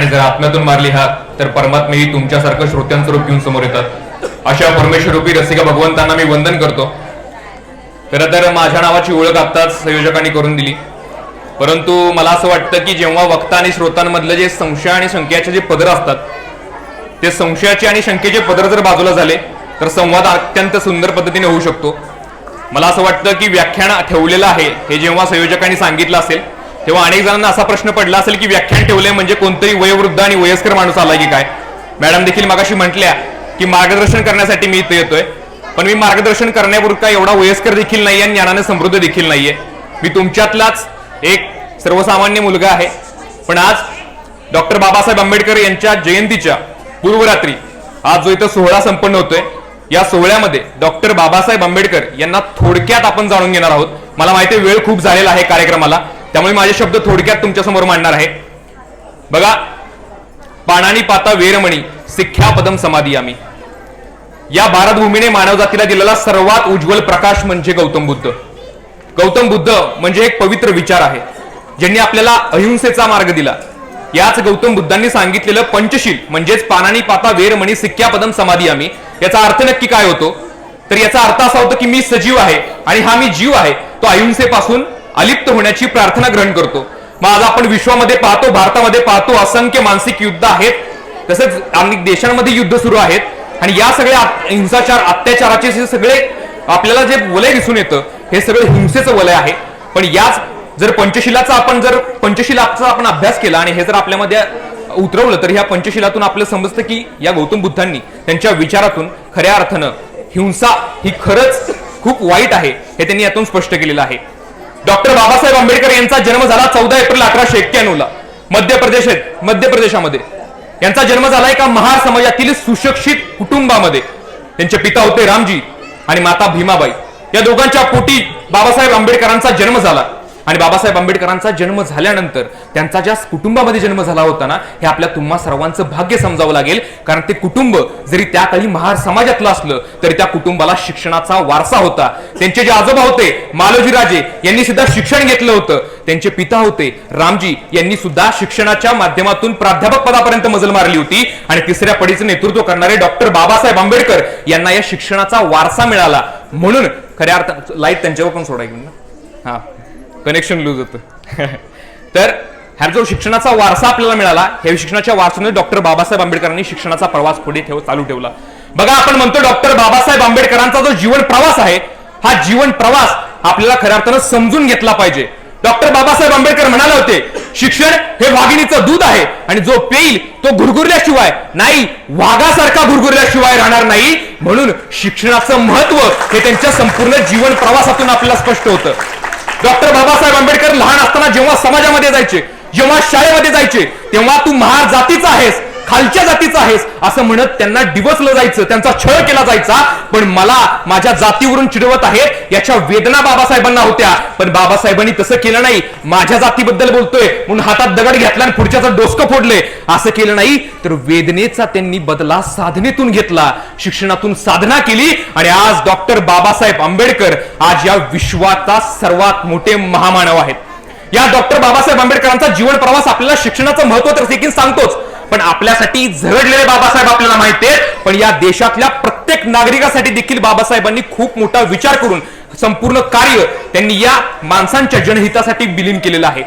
आणि जर आत्म्यातून मारली हात तर परमात्मेही तुमच्यासारखं श्रोत्यांचं रूप घेऊन समोर येतात. अशा परमेश्वरूपी रसिका भगवंतांना मी वंदन करतो. खरं तर माझ्या नावाची ओळख आत्ताच संयोजकांनी करून दिली. परंतु मला असं वाटतं की जेव्हा वक्ता आणि श्रोतांमधलं जे संशय आणि शंकेचे जे पदर असतात ते संशयाचे आणि शंकेचे पदर जर बाजूला झाले तर संवाद अत्यंत सुंदर पद्धतीने होऊ शकतो. मला असं वाटतं की व्याख्यान ठेवलेलं आहे हे जेव्हा संयोजकांनी सांगितलं असेल तेव्हा अनेक जणांना असा प्रश्न पडला असेल की व्याख्यान ठेवले म्हणजे कोणतरी वयोवृद्ध आणि वयस्कर माणूस आला की काय? मॅडम देखील मागाशी म्हटल्या की मार्गदर्शन करण्यासाठी मी इथे येतोय. पण मी मार्गदर्शन करण्यापुरता एवढा वयस्कर देखील नाहीये आणि ज्ञानाने समृद्ध देखील नाहीये. मी तुमच्यातलाच एक सर्वसामान्य मुलगा आहे. पण आज डॉक्टर बाबासाहेब आंबेडकर यांच्या जयंतीच्या पूर्वरात्री आज जो इथं सोहळा संपन्न होतोय या सोहळ्यामध्ये डॉक्टर बाबासाहेब आंबेडकर यांना थोडक्यात आपण जाणून घेणार आहोत. मला माहिती वेळ खूप झालेला आहे कार्यक्रमाला. त्यामुळे माझे शब्द थोडक्यात तुमच्यासमोर मांडणार आहे. बघा पाणानी पाता वेरमणी सिख्या पदम समाधी आम्ही. या भारतभूमीने मानवजातीला दिलेला सर्वात उज्ज्वल प्रकाश म्हणजे गौतम बुद्ध. गौतम बुद्ध म्हणजे एक पवित्र विचार आहे ज्यांनी आपल्याला अहिंसेचा मार्ग दिला. याच गौतम बुद्धांनी सांगितलेलं पंचशील म्हणजेच पानानी पाता वेरमणी सिक्क्या पदम समाधी आम्ही याचा अर्थ नक्की काय होतो? तर याचा अर्थ असा होतो की मी सजीव आहे आणि हा मी जीव आहे तो अहिंसेपासून अलिप्त होण्याची प्रार्थना ग्रहण करतो. मग आज आपण विश्वामध्ये पाहतो भारतामध्ये पाहतो असंख्य मानसिक युद्ध आहेत. तसेच अनेक देशांमध्ये युद्ध सुरू आहेत. आणि या सगळ्या हिंसाचार अत्याचाराचे सगळे आपल्याला जे वलय दिसून येतं हे सगळं हिंसेचं वलय आहे. पण याच जर पंचशिलाचा आपण जर पंचशिलाचा आपण अभ्यास केला आणि हे जर आपल्यामध्ये उतरवलं तर ह्या पंचशिलातून आपलं समजतं की या गौतम बुद्धांनी त्यांच्या विचारातून खऱ्या अर्थानं हिंसा ही खरंच खूप वाईट आहे हे त्यांनी यातून स्पष्ट केलेलं आहे. डॉक्टर बाबासाहेब आंबेडकर यांचा जन्म झाला चौदा एप्रिल अठराशे एक्क्याण्णव ला मध्य प्रदेशात मध्य प्रदेशामध्ये. यांचा जन्म झाला एका महार समाजातील सुशिक्षित कुटुंबामध्ये. त्यांचे पिता होते रामजी आणि माता भीमाबाई. या दोघांच्या पोटी बाबासाहेब आंबेडकरांचा जन्म झाला. आणि बाबासाहेब आंबेडकरांचा जन्म झाल्यानंतर त्यांचा ज्या कुटुंबामध्ये जन्म झाला होता ना हे आपल्या तुम्हा सर्वांचं भाग्य समजावं लागेल. कारण ते कुटुंब जरी त्या काळी महार समाजातलं असलं तरी त्या कुटुंबाला शिक्षणाचा वारसा होता. त्यांचे जे आजोबा होते मालोजीराजे यांनी सुद्धा शिक्षण घेतलं होतं. त्यांचे पिता होते रामजी यांनी सुद्धा शिक्षणाच्या माध्यमातून प्राध्यापक पदापर्यंत मजल मारली होती. आणि तिसऱ्या पडीचं नेतृत्व करणारे डॉक्टर बाबासाहेब आंबेडकर यांना या शिक्षणाचा वारसा मिळाला. म्हणून खऱ्या अर्थ लाइट त्यांच्यावर पण सोडायची ना. हा. कनेक्शन लूज होतं. तर ह्या जो शिक्षणाचा वारसा आपल्याला मिळाला हे शिक्षणाच्या वारसाने डॉक्टर बाबासाहेब आंबेडकरांनी शिक्षणाचा प्रवास पुढे ठेव चालू ठेवला. बघा आपण म्हणतो डॉक्टर बाबासाहेब आंबेडकरांचा जो जीवन प्रवास आहे हा जीवन प्रवास आपल्याला खऱ्या अर्थानं समजून घेतला पाहिजे. डॉक्टर बाबासाहेब आंबेडकर म्हणाले होते शिक्षण हे वाघिणीचं दूध आहे आणि जो पेईल तो गुरगुरल्याशिवाय नाही वाघासारखा गुरगुरल्याशिवाय राहणार नाही. म्हणून शिक्षणाचं महत्त्व हे त्यांच्या संपूर्ण जीवन प्रवासातून आपल्याला स्पष्ट होतं. डॉक्टर बाबासाहेब आंबेडकर लहान असताना जेव्हा समाजामध्ये जायचे जेव्हा शाळेमध्ये जायचे तेव्हा तू महार जातीचा आहेस. खालच्या जातीचा आहेस. असं म्हणत त्यांना डिवचलं जायचं त्यांचा छळ केला जायचा. पण मला माझ्या जातीवरून चिडवत आहेत. याच्या वेदना बाबासाहेबांना होत्या. पण बाबासाहेबांनी तसं केलं नाही. माझ्या जातीबद्दल बोलतोय. म्हणून हातात दगड घेतला आणि पुढच्याचं डोसकं फोडले. असं केलं नाही. तर वेदनेचा त्यांनी बदला साधनेतून घेतला. शिक्षणातून साधना केली. आणि आज डॉक्टर बाबासाहेब आंबेडकर आज या विश्वाचा सर्वात मोठे महामानव आहेत. या डॉक्टर बाबासाहेब आंबेडकरांचा जीवन प्रवास आपल्याला शिक्षणाचं महत्त्व तर देखील सांगतोच. पण आपल्यासाठी झगडलेले बाबासाहेब आपल्याला माहिती आहेत. पण या देशातल्या प्रत्येक नागरिकासाठी देखील बाबासाहेबांनी खूप मोठा विचार करून संपूर्ण कार्य त्यांनी या माणसांच्या जनहितासाठी विलीन केलेलं आहे.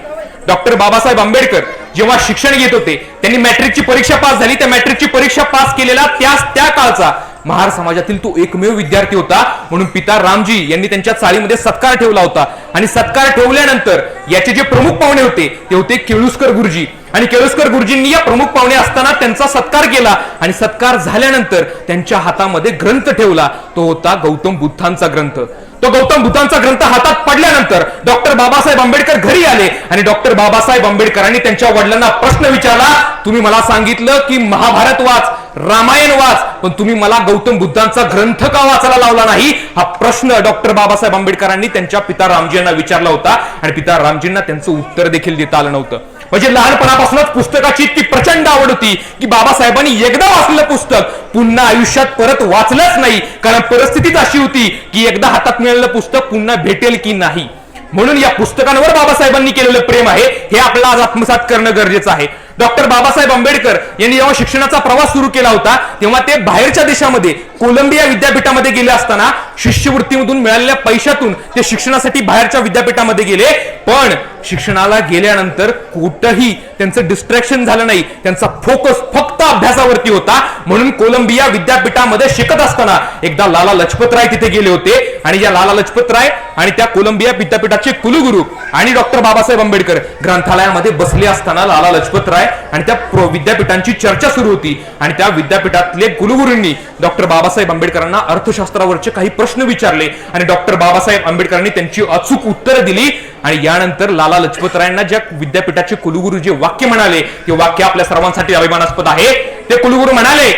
डॉक्टर बाबासाहेब आंबेडकर जेव्हा शिक्षण घेत होते त्यांनी मॅट्रिकची परीक्षा पास झाली. त्या मॅट्रिकची परीक्षा पास केलेला त्याच त्या काळचा महार समाजातील तो एकमेव विद्यार्थी होता. म्हणून पिता रामजी यांनी त्यांच्या चाळीमध्ये सत्कार ठेवला होता. आणि सत्कार ठेवल्यानंतर याचे जे प्रमुख पाहुणे होते ते होते केळुसकर गुरुजी. आणि केळुसकर गुरुजींनी या प्रमुख पाहुणे असताना त्यांचा सत्कार केला. आणि सत्कार झाल्यानंतर त्यांच्या हातामध्ये ग्रंथ ठेवला. तो होता गौतम बुद्धांचा ग्रंथ. तो गौतम बुद्धांचा ग्रंथ हातात पडल्यानंतर डॉक्टर बाबासाहेब आंबेडकर घरी आले. आणि डॉक्टर बाबासाहेब आंबेडकरांनी त्यांच्या वडिलांना प्रश्न विचारला तुम्ही मला सांगितलं की महाभारत वाच. रामायण वाच पण तुम्ही मला गौतम बुद्धांचा ग्रंथ का वाचायला लावला नाही? हा प्रश्न डॉक्टर बाबासाहेब आंबेडकरांनी त्यांच्या पिता रामजी यांना विचारला होता आणि पिता रामजींना त्यांचं उत्तर देखील देता आलं नव्हतं. म्हणजे लहानपणापासूनच पुस्तकाची इतकी प्रचंड आवड होती की बाबासाहेबांनी एकदा वाचलेलं पुस्तक पुन्हा आयुष्यात परत वाचलंच नाही. कारण परिस्थितीच अशी होती की एकदा हातात मिळालेलं पुस्तक पुन्हा भेटेल की नाही? म्हणून या पुस्तकांवर बाबासाहेबांनी केलेलं प्रेम आहे. हे आपल्याला आज आत्मसात करणं गरजेचं आहे. डॉक्टर बाबासाहेब आंबेडकर यांनी जेव्हा शिक्षणाचा प्रवास सुरू केला होता तेव्हा ते बाहेरच्या देशामध्ये कोलंबिया विद्यापीठामध्ये गेले असताना शिष्यवृत्तीमधून मिळालेल्या पैशातून ते शिक्षणासाठी बाहेरच्या विद्यापीठामध्ये गेले. पण शिक्षणाला गेल्यानंतर कुठंही त्यांचं डिस्ट्रॅक्शन झालं नाही. त्यांचा फोकस फक्त अभ्यासावरती होता. म्हणून कोलंबिया विद्यापीठामध्ये शिकत असताना एकदा लाला लजपत राय तिथे गेले होते. आणि या लाला लजपत राय आणि त्या कोलंबिया विद्यापीठाचे कुलगुरू आणि डॉक्टर बाबासाहेब आंबेडकर ग्रंथालयामध्ये बसले असताना लाला लजपत आहे आणि त्या विद्यापीठांची चर्चा सुरू होती. आणि त्या विद्यापीठातले कुलगुरूंनी डॉक्टर बाबासाहेब आंबेडकरांना अर्थशास्त्रावरचे काही प्रश्न विचारले. आणि डॉक्टर बाबासाहेब आंबेडकरांनी त्यांची अचूक उत्तरं दिली. आणि यानंतर लाला लजपतरायांना ज्या विद्यापीठाचे कुलगुरू जे वाक्य म्हणाले ते वाक्य आपल्या सर्वांसाठी अभिमानास्पद आहे. ते कुलगुरू म्हणाले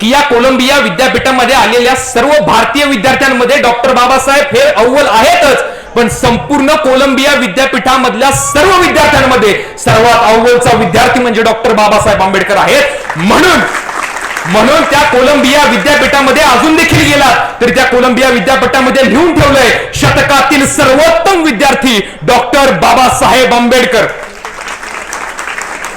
की या कोलंबिया विद्यापीठामध्ये आलेल्या सर्व भारतीय विद्यार्थ्यांमध्ये डॉक्टर बाबासाहेब हे अव्वल आहेतच. पण संपूर्ण कोलंबिया विद्यापीठामधल्या सर्व विद्यार्थ्यांमध्ये सर्वात अव्वलचा विद्यार्थी म्हणजे डॉक्टर बाबासाहेब आंबेडकर आहेत. म्हणून म्हणून त्या कोलंबिया विद्यापीठामध्ये अजून देखील गेलात तरी त्या कोलंबिया विद्यापीठामध्ये लिहून ठेवलंय शतकातील सर्वोत्तम विद्यार्थी डॉक्टर बाबासाहेब आंबेडकर.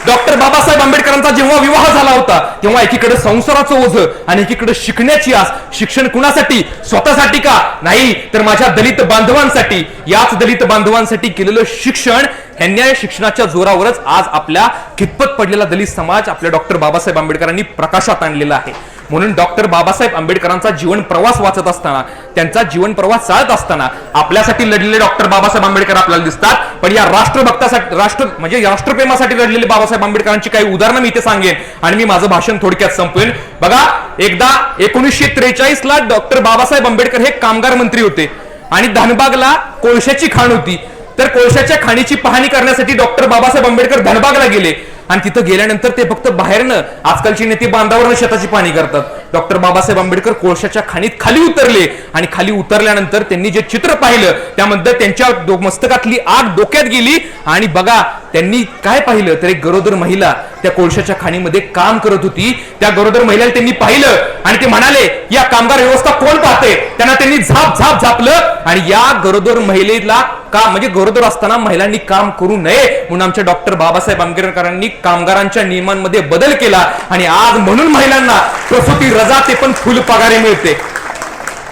डॉक्टर बाबासाहेब आंबेडकरांचा जेव्हा विवाह झाला होता तेव्हा एकीकडे संसाराचं ओझ आणि एकीकडे शिकण्याची आस. शिक्षण कुणासाठी? स्वतःसाठी का? नाही तर माझ्या दलित बांधवांसाठी. याच दलित बांधवांसाठी केलेलं शिक्षण ह्यांनी शिक्षणाच्या जोरावरच आज आपल्या कितपत पडलेला दलित समाज आपल्या डॉक्टर बाबासाहेब आंबेडकरांनी प्रकाशात आणलेला आहे. म्हणून डॉक्टर बाबासाहेब आंबेडकरांचा जीवन प्रवास वाचत असताना त्यांचा जीवन प्रवास चालत असताना आपल्यासाठी लढलेले डॉक्टर बाबासाहेब आंबेडकर आपल्याला दिसतात. पण या राष्ट्रभक्तासाठी राष्ट्र म्हणजे राष्ट्रप्रेमासाठी लढलेले बाबासाहेब आंबेडकरांची काही उदाहरणं मी इथे सांगेन आणि मी माझं भाषण थोडक्यात संपवेन. बघा एकदा एकोणीसशे त्रेचाळीस ला डॉक्टर बाबासाहेब आंबेडकर हे कामगार मंत्री होते आणि धनबागला कोळशाची खाण होती. तर कोळशाच्या खाणीची पाहणी करण्यासाठी डॉक्टर बाबासाहेब आंबेडकर धनबागला गेले. आणि तिथं गेल्यानंतर ते फक्त बाहेरनं आजकालची नेते बांधावरनं शेताची पाणी करतात. डॉक्टर बाबासाहेब आंबेडकर कोळशाच्या खाणीत खाली उतरले आणि खाली उतरल्यानंतर त्यांनी जे चित्र पाहिलं त्यामध्ये त्यांच्या मस्तकातली आग डोक्यात गेली आणि बघा त्यांनी काय पाहिलं? तर एक गरोदर महिला त्या कोळशाच्या खाणीमध्ये काम करत होती. त्या गरोदर महिलेला त्यांनी पाहिलं आणि ते म्हणाले या कामगार व्यवस्था कोण पाहते? त्यांना त्यांनी झाप झाप झापलं आणि या गरोदर महिलेला का म्हणजे गरोदर असताना महिलांनी काम करू नये म्हणून आमच्या डॉक्टर बाबासाहेब आंबेडकरांनी कामगारांच्या नियमांमध्ये बदल केला आणि आज म्हणून महिलांना प्रसूती रजा ते पण फुल पगारे मिळते.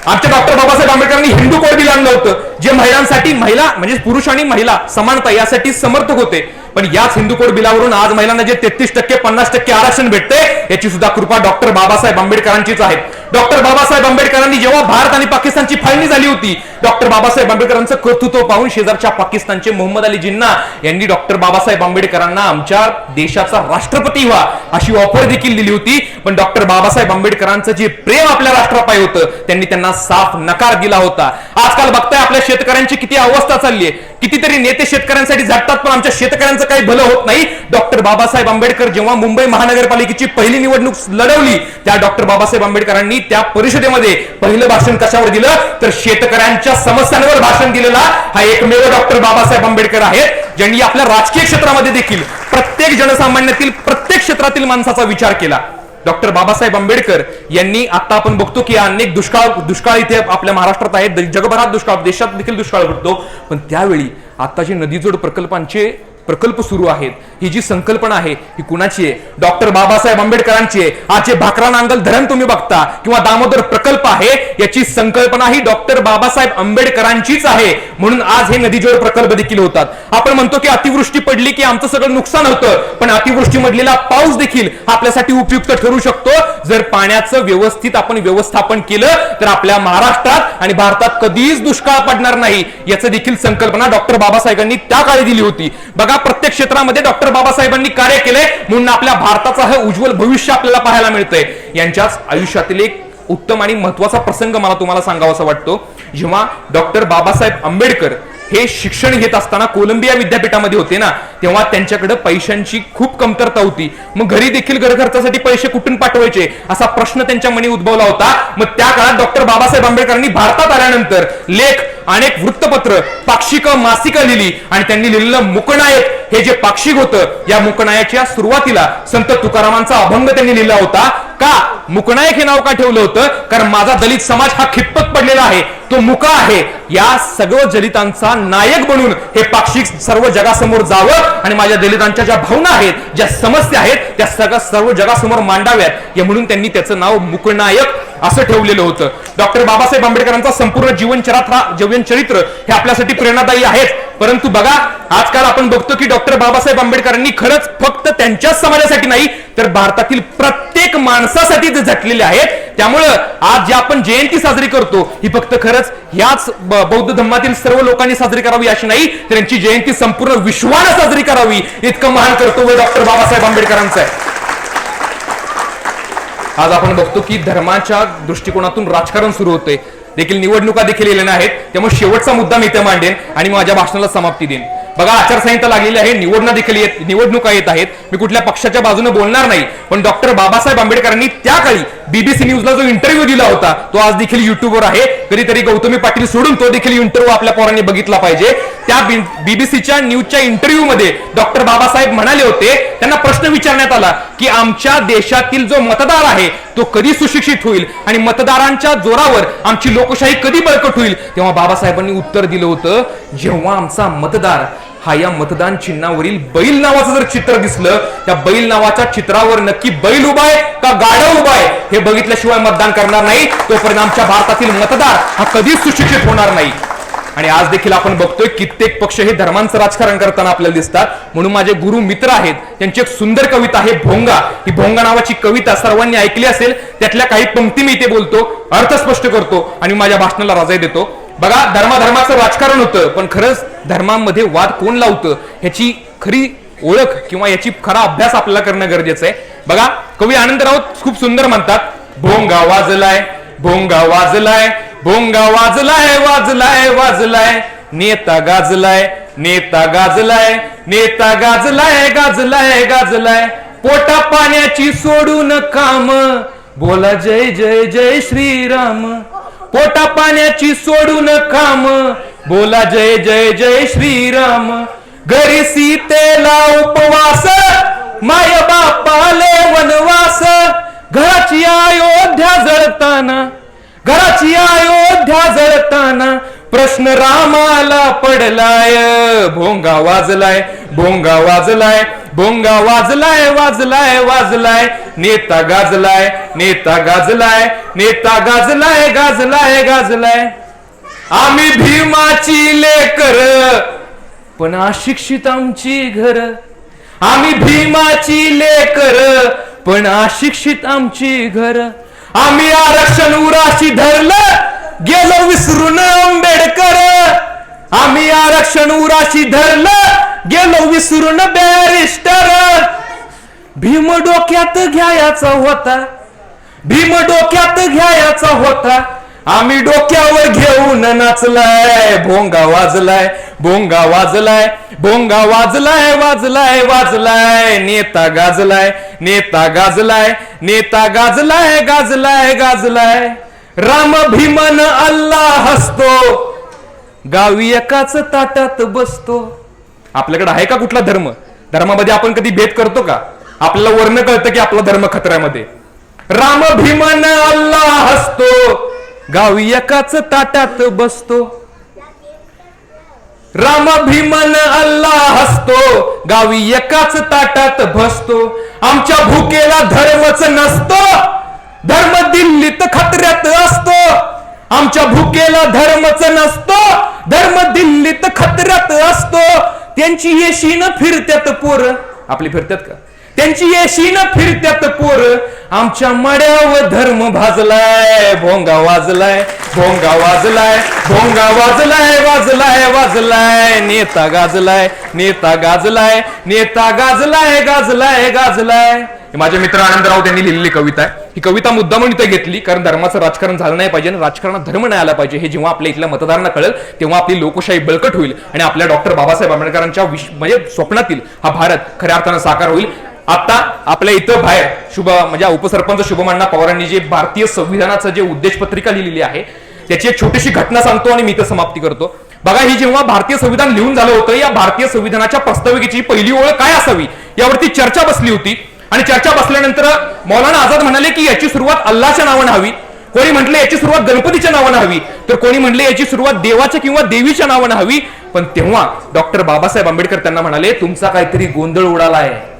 आमच्या डॉक्टर बाबासाहेब आंबेडकरांनी हिंदू कोड बिल आणलं होतं जे महिलांसाठी महिला म्हणजे पुरुष आणि महिला समानता यासाठी समर्थक होते. पण याच हिंदू कोड बिलावरून आज महिलांना जे तेहतीस टक्के पन्नास टक्के आरक्षण भेटते याची सुद्धा कृपा डॉक्टर बाबासाहेब आंबेडकरांचीच आहे. डॉक्टर बाबासाहेब आंबेडकरांनी जेव्हा भारत आणि पाकिस्तानची फाळणी झाली होती डॉक्टर बाबासाहेब आंबेडकरांचं कर्तृत्व पाहून शेजारच्या पाकिस्तानचे मोहम्मद अली जिन्ना यांनी डॉक्टर बाबासाहेब आंबेडकरांना आमच्या देशाचा राष्ट्रपती व्हा अशी ऑफर देखील दिली होती. पण डॉक्टर बाबासाहेब आंबेडकरांचं जे प्रेम आपल्या राष्ट्रापायी होतं त्यांनी त्यांना साफ नकार दिला होता. आजकाल बघताय आपल्या शेतकऱ्यांची किती अवस्था चालली आहे. कितीतरी नेते शेतकऱ्यांसाठी झटतात पण आमच्या शेतकऱ्यांचं काही भलं होत नाही. डॉक्टर बाबासाहेब आंबेडकर जेव्हा मुंबई महानगरपालिकेची पहिली निवडणूक लढवली त्या डॉक्टर बाबासाहेब आंबेडकरांनी त्या परिषदेमध्ये पहिलं भाषण कशावर दिलं? तर शेतकऱ्यांच्या समस्यांवर भाषण दिलेला हा एकमेव डॉक्टर बाबासाहेब आंबेडकर आहेत. ज्यांनी आपल्या राजकीय क्षेत्रामध्ये देखील प्रत्येक जनसामान्यातील प्रत्येक क्षेत्रातील माणसाचा विचार केला. डॉक्टर बाबासाहेब आंबेडकर यांनी आता आपण बघतो की अनेक दुष्काळ दुष्काळ इथे आपल्या महाराष्ट्रात आहेत. जगभरात दुष्काळ देशात देखील दुष्काळ घडतो. पण त्यावेळी आताचे नदीजोड प्रकल्पांचे प्रकल्प सुरू आहेत. ही जी संकल्पना आहे ही कुणाची आहे? डॉक्टर बाबासाहेब आंबेडकरांची आहे. आज जे भाकरा नांगल धरण तुम्ही बघता किंवा दामोदर प्रकल्प आहे याची संकल्पना ही डॉक्टर बाबासाहेब आंबेडकरांचीच आहे. म्हणून आज हे नदीजोड प्रकल्प देखील होतात. आपण म्हणतो की अतिवृष्टी पडली की आमचं सगळं नुकसान होतं पण अतिवृष्टी मधलेला पाऊस देखील आपल्यासाठी उपयुक्त ठरू शकतो. जर पाण्याचं व्यवस्थित आपण व्यवस्थापन केलं तर आपल्या महाराष्ट्रात आणि भारतात कधीच दुष्काळ पडणार नाही याचं देखील संकल्पना डॉक्टर बाबासाहेबांनी त्या काळी दिली होती. बघा प्रत्येक क्षेत्रामध्ये डॉक्टर बाबासाहेबांनी कार्य केले. म्हणून आपल्या भारताचं हे उज्ज्वल भविष्य आपल्याला पाहायला मिळतंय. यांच्याच आयुष्यातील एक उत्तम आणि महत्त्वाचा प्रसंग मला तुम्हाला सांगावासा वाटतो. जेव्हा डॉक्टर बाबासाहेब आंबेडकर हे शिक्षण घेत असताना कोलंबिया विद्यापीठामध्ये होते ना तेव्हा त्यांच्याकडे पैशांची खूप कमतरता होती. मग घरी देखील घरखर्चासाठी पैसे कुठून पाठवायचे असा प्रश्न त्यांच्या मनी उद्भवला होता. मग त्या काळात डॉक्टर बाबासाहेब आंबेडकरांनी भारतात आल्यानंतर लेख अनेक वृत्तपत्र पाक्षिक मासिका लिहिली आणि त्यांनी लिहिलेलं मुकनायक हे जे पाक्षिक होतं या मुकनायकच्या सुरुवातीला संत तुकारामांचा अभंग त्यांनी लिहिला होता. का? मुकनायक हे नाव का ठेवलं होतं? कारण माझा दलित समाज हा खिप्पत पडलेला आहे. तो मुका आहे. या सर्व दलितांचा नायक बनून हे पाक्षिक सर्व जगासमोर जावं आणि माझ्या दलितांच्या ज्या भावना आहेत ज्या समस्या आहेत त्या सगळ्या सर्व जगासमोर मांडाव्यात. या म्हणून त्यांनी त्याचं नाव मुकनायक असं ठेवलेलं होतं. डॉक्टर बाबासाहेब आंबेडकरांचा संपूर्ण जीवनचरित्र जीवनचरित्र हे आपल्यासाठी प्रेरणादायी आहेच. परंतु बघा आजकाल आपण बघतो की डॉक्टर बाबासाहेब आंबेडकरांनी खरंच फक्त त्यांच्याच समाजासाठी नाही तर भारतातील प्रत्येक माणसासाठी ते झटलेले आहेत त्यामुळं आज जे आपण जयंती साजरी करतो ही फक्त खरंच याच बौद्ध धर्मातील सर्व लोकांनी साजरी करावी अशी नाही तर यांची जयंती संपूर्ण विश्वानं साजरी करावी इतकं महान कर्तव्य डॉक्टर बाबासाहेब आंबेडकरांचं आहे. आज आपण बघतो की धर्माच्या दृष्टिकोनातून राजकारण सुरू होते देखील निवडणुका देखील येलेल्या आहेत. त्यामुळे शेवटचा मुद्दा मी इथे मांडेन आणि माझ्या भाषणाला समाप्ती देईन. बघा आचारसंहिता लागलेली आहे निवडणा देखील येत निवडणुका येत आहेत. मी कुठल्या पक्षाच्या बाजूने बोलणार नाही पण डॉक्टर बाबासाहेब आंबेडकरांनी त्या काळी बीबीसी न्यूजला जो इंटरव्ह्यू दिला होता तो आज देखील युट्यूबवर आहे. कधीतरी गौतमी पाटील सोडून तो देखील इंटरव्ह्यू आपल्या पोरांनी बघितला पाहिजे. त्या बीबीसीच्या न्यूजच्या इंटरव्ह्यू मध्ये डॉक्टर बाबासाहेब म्हणाले होते त्यांना प्रश्न विचारण्यात आला की आमच्या देशातील जो मतदार आहे तो कधी सुशिक्षित होईल? आणि मतदारांच्या जोरावर आमची लोकशाही कधी बळकट होईल? तेव्हा बाबासाहेबांनी उत्तर दिलं होतं जेव्हा आमचा मतदार हा या मतदान चिन्हावरील बैल नावाचं जर चित्र दिसलं त्या बैल नावाच्या चित्रावर नक्की बैल उभा आहे का गाडा उभा आहे हे बघितल्याशिवाय मतदान करणार नाही. तोपर्यंत आमच्या भारतातील मतदार हा कधीच सुशिक्षित होणार नाही. आणि आज देखील आपण बघतोय कित्येक पक्ष हे धर्मांचं राजकारण करताना आपल्याला दिसतात. म्हणून माझे गुरु मित्र आहेत त्यांची एक सुंदर कविता आहे भोंगा. ही भोंगा नावाची कविता सर्वांनी ऐकली असेल त्यातल्या काही पंक्ती मी इथे बोलतो अर्थ स्पष्ट करतो आणि माझ्या भाषणाला रजाई देतो. बघा धर्माधर्माचं राजकारण होतं पण खरंच धर्मांमध्ये वाद कोण लावतं ह्याची खरी ओळख किंवा याची खरा अभ्यास आपल्याला करणं गरजेचं आहे. बघा कवी आनंद राऊत खूप सुंदर म्हणतात भोंगा वाजलाय भोंगा वाजलाय भोंगा वाजलाय वाजलाय वाजलाय नेता गाजलाय नेता गाजलाय नेता गाजलाय गाजलाय गाजलाय पोटा पाण्याची सोडून काम बोला जय जय जय श्रीराम पोटा पाण्याची सोडून काम बोला जय जय जय श्रीराम. घरी सीतेला उपवास माय बापाले वनवास. घराची अयोध्या जळताना घराची अयोध्या जळताना प्रश्न रामाला पडलाय. भोंगा वाजलाय भोंगा वाजलाय भोंगा वाजलाय वाजलाय वाजलाय. नेता गाजलाय नेता गाजलाय नेता गाजलाय गाजलाय गाजलाय. आम्ही भीमाची लेकर पण अशिक्षित आमची घर. आम्ही भीमाची लेकर पण अशिक्षित आमची घर. आम्ही आरक्षण उराशी धरलं गेलो विसरून आंबेडकर. आम्ही आरक्षण उराशी धरलं गेलो विसरून बॅरिस्टर. भीम डोक्यात घ्यायचा होता भीम डोक्यात घ्यायचा होता. आम्ही डोक्यावर घेऊन नाचलाय. भोंगा वाजलाय भोंगा वाजलाय भोंगा वाजलाय वाजलाय वाजलाय. नेता गाजलाय नेता गाजलाय नेता गाजलाय गाजलाय गाजलाय. राम भीमन अल्ला हसतो. गावी एकाच ताटात बसतो. आपल्याकडे आहे का कुठला धर्म? धर्मामध्ये आपण कधी भेद करतो का? आपल्याला वर्ण कळतं की आपला धर्म खतऱ्यामध्ये. राम भीमन अल्ला हसतो. गावी एकाच ताटात बसतो. राम भीमन अल्ला हसतो. गावी एकाच ताटात भसतो. आमच्या भुकेला धर्मच नसतो. धर्म दिल्लीत खतऱ्यात असतो. आमच्या भुकेला धर्मच नसतो. धर्म दिल्लीत खतऱ्यात असतो. त्यांची येशीन फिरत्यात पोर. आपली फिरत्यात का? त्यांची येशीन फिरत्यात पोर. आमच्या मड्यावर धर्म भाजलाय भोंगा वाजलाय भोंगा वाजलाय भोंगा वाजलाय वाजलाय वाजलाय नेता गाजलाय नेता गाजलाय नेता गाजलाय गाजलाय गाजलाय. माझ्या माझे मित्र आनंद राऊत यांनी लिहिलेली कविता आहे. ही कविता मुद्दा म्हणून इथे घेतली कारण धर्माचं राजकारण झालं नाही पाहिजे आणि राजकारणात धर्म नाही आला पाहिजे. हे जेव्हा आपल्या इथल्या मतदारांना कळेल तेव्हा आपली लोकशाही बळकट होईल आणि आपल्या डॉक्टर बाबासाहेब आंबेडकरांच्या म्हणजे स्वप्नातील हा भारत खऱ्या अर्थानं साकार होईल. आता आपल्या इथं बाहेर शुभ म्हणजे उपसरपंच शुभमान्ना पवारांनी जे भारतीय संविधानाचं जे उद्देश पत्रिका लिहिलेली आहे त्याची एक छोटीशी घटना सांगतो आणि मी इथं समाप्ती करतो. बघा ही जेव्हा भारतीय संविधान लिहून झालं होतं या भारतीय संविधानाच्या प्रस्ताविकेची पहिली ओळख काय असावी यावरती चर्चा बसली होती. आणि चर्चा बसल्यानंतर मौलाना आझाद म्हणाले की याची सुरुवात अल्लाच्या नावानं हवी. कोणी म्हटलं याची सुरुवात गणपतीच्या नावानं हवी. तर कोणी म्हटले याची सुरुवात देवाच्या किंवा देवीच्या नावानं हवी. पण तेव्हा डॉक्टर बाबासाहेब आंबेडकर त्यांना म्हणाले तुमचा काहीतरी गोंधळ उडाला आहे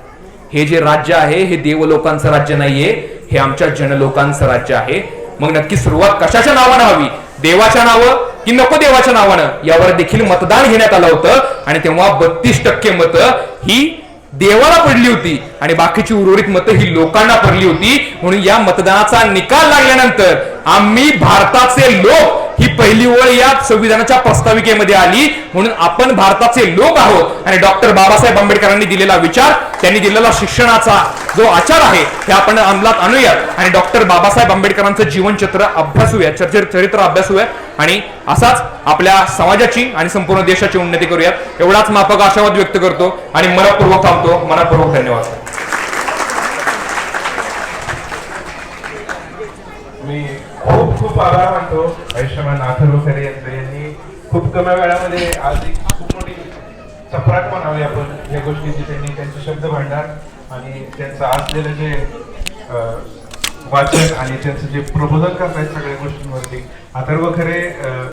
हे जे राज्य आहे हे देवलोकांचं राज्य नाहीये हे आमच्या जनलोकांचं राज्य आहे. मग नक्की सुरुवात कशाच्या नावानं हवी? देवाच्या नावं की नको देवाच्या नावानं? यावर देखील मतदान घेण्यात आलं होतं आणि तेव्हा बत्तीस टक्के मतं ही देवाला पडली होती आणि बाकीची उर्वरित मतं ही लोकांना पडली होती. म्हणून या मतदानाचा निकाल लागल्यानंतर आम्ही भारताचे लोक ही पहिली ओळ या संविधानाच्या प्रस्ताविकेमध्ये आली. म्हणून आपण भारताचे लोक आहोत. आणि डॉक्टर बाबासाहेब आंबेडकरांनी दिलेला विचार त्यांनी दिलेला शिक्षणाचा जो आचार आहे हे आपण अंमलात आणूयात. आणि डॉक्टर बाबासाहेब आंबेडकरांचं जीवनचित्र अभ्यासूया चरित्र चरित्र अभ्यासूया. आणि असाच आपल्या समाजाची आणि संपूर्ण देशाची उन्नती करूयात. एवढाच माफक आशावाद व्यक्त करतो. आणि मनपूर्वक थांबतो. मनपूर्वक धन्यवाद. मी खूप खूप आभार मानतो. आयुष्यमान अथर्व खरे यांचं यांनी खूप कमी वेळामध्ये आज एक खूप मोठी चपराक म्हणावी आपण. या गोष्टीची त्यांनी त्यांचे शब्द भांडार आणि त्यांचं असलेलं जे वाचन आणि त्यांचं जे प्रबोधन करतायत सगळ्या गोष्टींवरती. अथर्व खरे